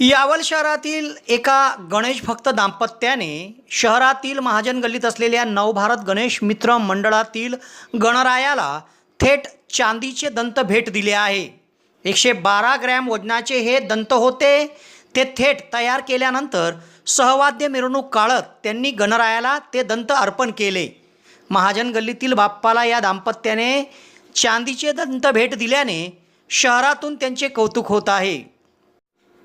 यावल शहरातील एका गणेश भक्त दाम्पत्याने शहरातील महाजन गल्लीत असलेल्या नवभारत गणेश मित्र मंडळातील गणरायाला थेट चांदीचे दंत भेट दिले आहे. एकशे बारा ग्रॅम वजनाचे हे दंत होते. ते थेट तयार केल्यानंतर सहवाद्य मिरवणूक काढत त्यांनी गणरायाला ते दंत अर्पण केले. महाजन गल्लीतील बाप्पाला या दाम्पत्याने चांदीचे दंत भेट दिल्याने शहरातून त्यांचे कौतुक होत आहे.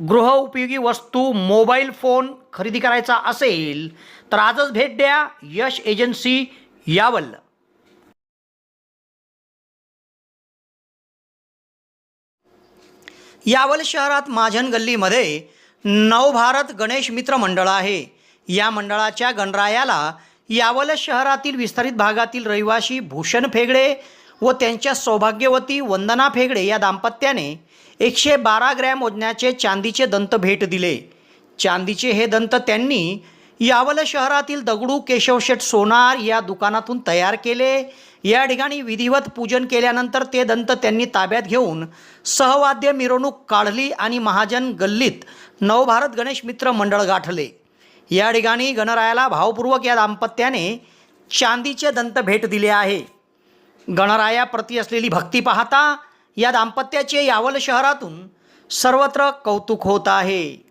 गृहउपयोगी वस्तू मोबाईल फोन खरेदी करायचा असेल तर आजच भेट द्या यश एजन्सी यावल. यावल शहरात माझन गल्लीमध्ये नवभारत गणेश मित्र मंडळ आहे. या मंडळाच्या गणरायाला यावल शहरातील विस्तारित भागातील रहिवासी भूषण फेगडे व त्यांच्या सौभाग्यवती वंदना फेगडे या दाम्पत्याने एकशे बारा ग्रॅम वजनाचे चांदीचे दंत भेट दिले. चांदीचे हे दंत त्यांनी यावल शहरातील दगडू केशवशेठ सोनार या दुकानातून तयार केले. या ठिकाणी विधिवत पूजन केल्यानंतर ते दंत त्यांनी ताब्यात घेऊन सहवाद्य मिरवणूक काढली आणि महाजन गल्लीत नवभारत गणेश मित्र मंडळ गाठले. या ठिकाणी गणरायाला भावपूर्वक या दाम्पत्याने चांदीचे दंत भेट दिले आहे. गणरायाप्रती असलेली भक्ती पाहता या दाम्पत्याचे यावल शहरातून सर्वत्र कौतुक होत आहे.